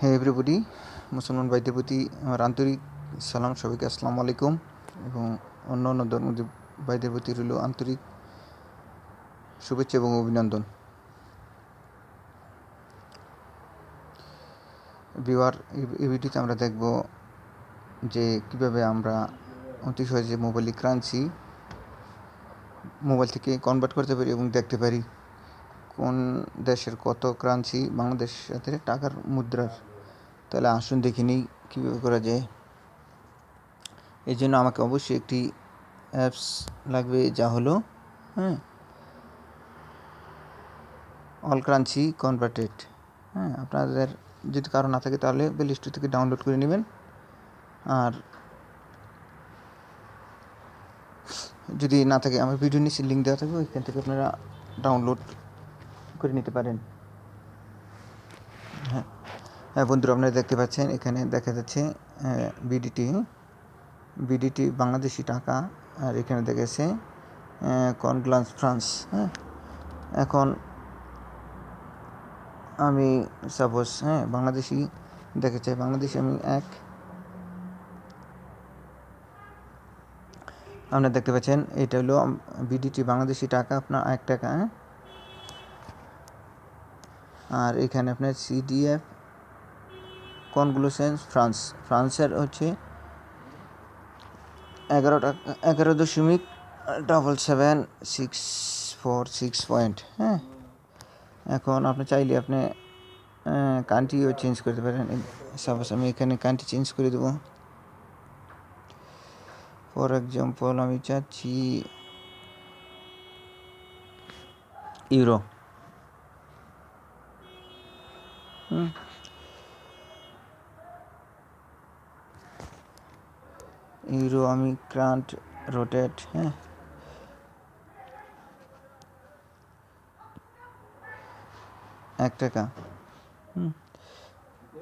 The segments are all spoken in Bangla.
হ্যাঁ এভরিবডি মুসলমান ভাইদের প্রতি আমার আন্তরিক সালাম, সবাইকে আসসালামু আলাইকুম। এবং অন্য অন্য ধর্ম ভাইদের প্রতি রইল আন্তরিক শুভেচ্ছা এবং অভিনন্দন। বিওয়ার এই ভিডিওতে আমরা দেখব যে কীভাবে আমরা অতি সহজে মোবাইলে ক্রান্সি মোবাইল থেকে কনভার্ট করতে পারি এবং দেখতে পারি। কোন দেশের কত ক্রান্সি বাংলাদেশের সাথে টাকার মুদ্রার। তাহলে আসুন দেখে নিই কীভাবে করা যায়। এই জন্য আমাকে অবশ্যই একটি অ্যাপস লাগবে, যা হলো হ্যাঁ অল ক্রান্সি কনভার্টেড হ্যাঁ আপনাদের যদি কারও না থাকে তাহলে প্লে স্টোর থেকে ডাউনলোড করে নেবেন। আর যদি না থাকে, আমার ভিডিও নিচে লিঙ্ক দেওয়া থাকবে, ওইখান থেকে আপনারা ডাউনলোড করে নিতে পারেন। হ্যাঁ হ্যাঁ বন্ধুরা, আপনারা দেখতে পাচ্ছেন, এখানে দেখা যাচ্ছে বিডিটি বিডিটি বাংলাদেশি টাকা, আর এখানে দেখা যাচ্ছে কনগ্লান্স ফ্রান্স হ্যাঁ এখন আমি সাপোজ হ্যাঁ বাংলাদেশি দেখে চাই বাংলাদেশি আমি এক, আপনারা দেখতে পাচ্ছেন, এটা হলো বিডিটি বাংলাদেশি টাকা, আপনার এক টাকা হ্যাঁ আর এখানে আপনার সিডিএফ কনগ্লুসেন্স ফ্রান্স ফ্রান্সের হচ্ছে এগারো টাকা, এগারো দশমিক double seven six four six point হ্যাঁ? এখন আপনি চাইলে আপনি কান্ট্রিও চেঞ্জ করতে পারেন। সাপোজ আমি এখানে কান্ট্রি চেঞ্জ করে দেবো। ফর এক্সাম্পল আমি চাচ্ছি ইউরো ইউরো আমি ক্রান্ট রোটেট হ্যাঁ। এক টাকা।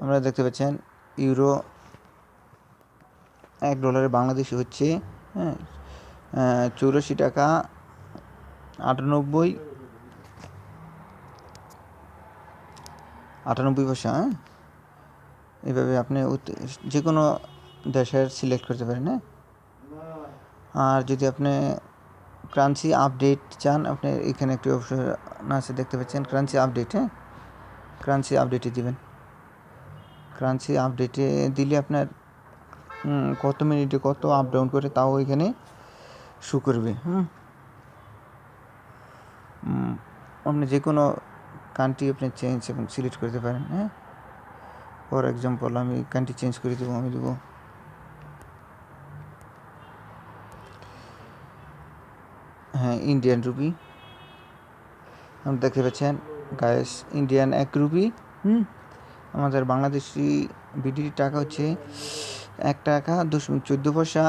আমরা দেখতে পাচ্ছেন, ইউরো এক ডলারে বাংলাদেশি হচ্ছে হ্যাঁ। চৌরাশি টাকা, আটানব্বই। আটানব্বই পয়সা হ্যাঁ। এভাবে আপনি যে কোনো দেশের সিলেক্ট করতে পারেন হ্যাঁ আর যদি আপনি ক্রান্সি আপডেট চান, আপনি এখানে একটি অপশন আছে, দেখতে পাচ্ছেন ক্রান্সি আপডেট হ্যাঁ? ক্রান্সি আপডেটে দিবেন। ক্রান্সি আপডেটে দিলে আপনার কত মিনিটে কত আপ ডাউন করে তাও এখানে শু করবে, হুম? আপনি যে কোনো কান্ট্রি আপনি চেঞ্জ এবং সিলেক্ট করতে পারেন হ্যাঁ? ফর এক্সাম্পল আমি কান্ট্রি চেঞ্জ করে দেবো, আমি দেবো ইন্ডিয়ান রুপি আপনি দেখতে পাচ্ছেন গায়েস ইন্ডিয়ান এক রুপি হুম আমাদের বাংলাদেশি বিডির টাকা হচ্ছে এক টাকা দশমিক চোদ্দ পয়সা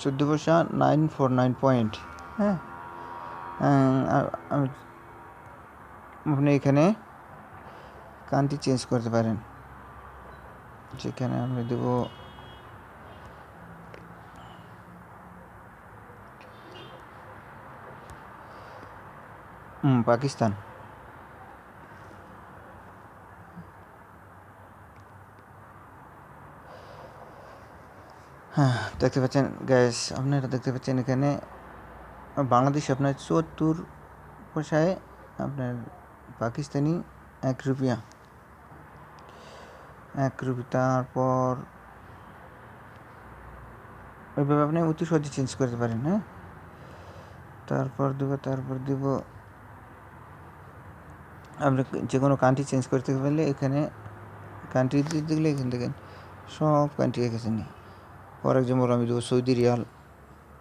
চোদ্দ পয়সা নাইন ফোর নাইন পয়েন্ট হ্যাঁ আপনি এখানে কান্ট্রি চেঞ্জ করতে পারেন যেখানে আমি দেব পাকিস্তান। হ্যাঁ দেখতে পাচ্ছেন গ্যাস আপনারা দেখতে পাচ্ছেন এখানে বাংলাদেশে আপনার চুয়াত্তর পয়সায় আপনার পাকিস্তানি এক রুপিয়া। এক রুপি, তারপর ওইভাবে আপনি অতি সহজে চেঞ্জ করতে পারেন হ্যাঁ? তারপর দেবো, তারপর দেব আপনি যে কোনো কান্ট্রি চেঞ্জ করতে পারলে এখানে কান্ট্রি দেখলে এখান থেকে সব কান্ট্রি এখানে নেই ফর এক্সাম্পল আমি দেবো সৌদি রিয়াল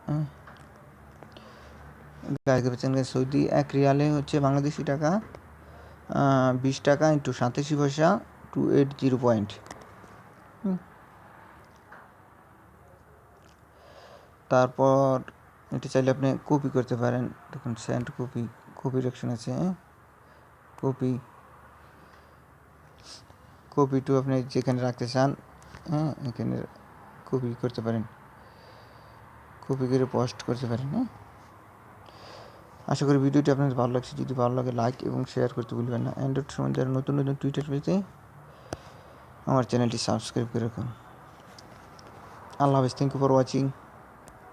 হ্যাঁ? সৌদি, এক রিয়ালে হচ্ছে বাংলাদেশি টাকা বিশ টাকা ইন্টু সাতাশি পয়সা টু এইট জিরো পয়েন্ট তারপর এটা চাইলে আপনি কপি করতে পারেন। দেখুন সেন্ট কপি কপির অপশন আছে হ্যাঁ? কপি কপি টু আপনি যেখানে রাখতে চান হ্যাঁ এখানে কপি করতে পারেন। কপি করে পোস্ট করতে পারেন হ্যাঁ। আশা করি ভিডিওটি আপনাদের ভালো লাগছে। যদি ভালো লাগে লাইক এবং শেয়ার করতে ভুলবেন না। অ্যান্ড্রয়েড সম্বন্ধে নতুন নতুন টুইটার পেতে আমার চ্যানেলটি সাবস্ক্রাইব করে রাখুন। আল্লাহ হাফিজ। Thank you for watching